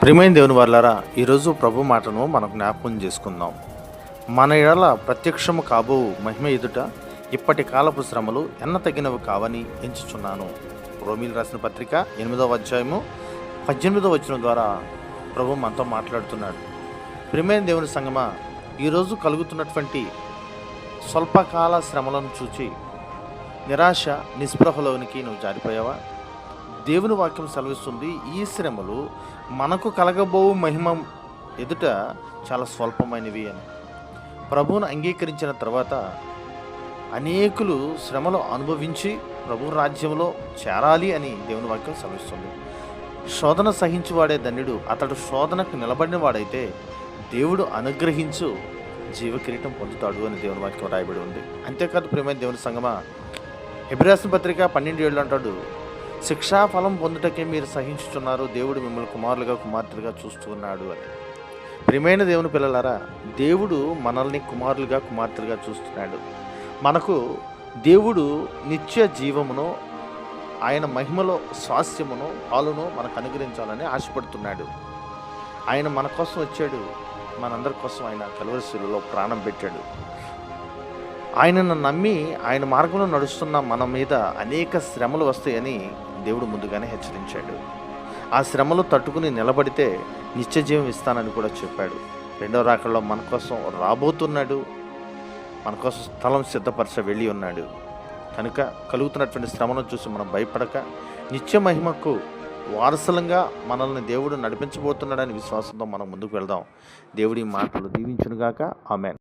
ప్రియమైన దేవుని వాళ్ళారా ఈరోజు ప్రభు మాటను మనకు జ్ఞాపకం చేసుకుందాం. మన ఎడల ప్రత్యక్షము కాబో మహిమ ఎదుట ఇప్పటి కాలపు శ్రమలు ఎన్న తగినవి కావని ఎంచుచున్నాను. రోమిల్ రాసిన పత్రిక ఎనిమిదవ అధ్యాయము పద్దెనిమిదవ వచ్చిన ద్వారా ప్రభు మనతో మాట్లాడుతున్నాడు. ప్రియమైన దేవుని సంగమ ఈరోజు కలుగుతున్నటువంటి స్వల్పకాల శ్రమలను చూచి నిరాశ నిస్పృహలోనికి నువ్వు జారిపోయావా? దేవుని వాక్యం సెలవిస్తుంది ఈ శ్రమలు మనకు కలగబో మహిమ ఎదుట చాలా స్వల్పమైనవి అని. ప్రభువును అంగీకరించిన తర్వాత అనేకులు శ్రమలు అనుభవించి ప్రభు రాజ్యంలో చేరాలి అని దేవుని వాక్యం సెలవిస్తుంది. శోధన సహించువాడే ధన్యుడు అతడు శోధనకు నిలబడిన వాడైతే దేవుడు అనుగ్రహించు జీవకిరీటం పొందుతాడు అని దేవుని వాక్యం రాయబడి ఉంది. అంతేకాదు ప్రేమ దేవుని సంగమ ఎబ్రాసిన పత్రిక పన్నెండు ఏళ్ళు అంటాడు శిక్షా ఫలం పొందుటకే మీరు సహించుతున్నారు దేవుడు మిమ్మల్ని కుమారులుగా కుమార్తెలుగా చూస్తున్నాడు అని. ప్రియమైన దేవుని పిల్లలారా దేవుడు మనల్ని కుమారులుగా కుమార్తెలుగా చూస్తున్నాడు. మనకు దేవుడు నిత్య జీవమును ఆయన మహిమలో స్వాస్థ్యమును పాలును మనకు అనుగ్రహించాలని ఆశపడుతున్నాడు. ఆయన మన కోసం వచ్చాడు. మనందరి కోసం ఆయన కలువరిశిలలో ప్రాణం పెట్టాడు. ఆయనను నమ్మి ఆయన మార్గంలో నడుస్తున్న మన మీద అనేక శ్రమలు వస్తాయని దేవుడు ముందుగానే హెచ్చరించాడు. ఆ శ్రమలు తట్టుకుని నిలబడితే నిత్యజీవం ఇస్తానని కూడా చెప్పాడు. రెండో రాకల్లో మన కోసం రాబోతున్నాడు. మన కోసం స్థలం సిద్ధపరచ వెళ్ళి ఉన్నాడు. కనుక కలుగుతున్నటువంటి శ్రమను చూసి మనం భయపడక నిత్య మహిమకు వారసలంగా మనల్ని దేవుడు నడిపించబోతున్నాడని విశ్వాసంతో మనం ముందుకు వెళ్దాం. దేవుడి మాటలు దీవించునుగాక. ఆమెన్.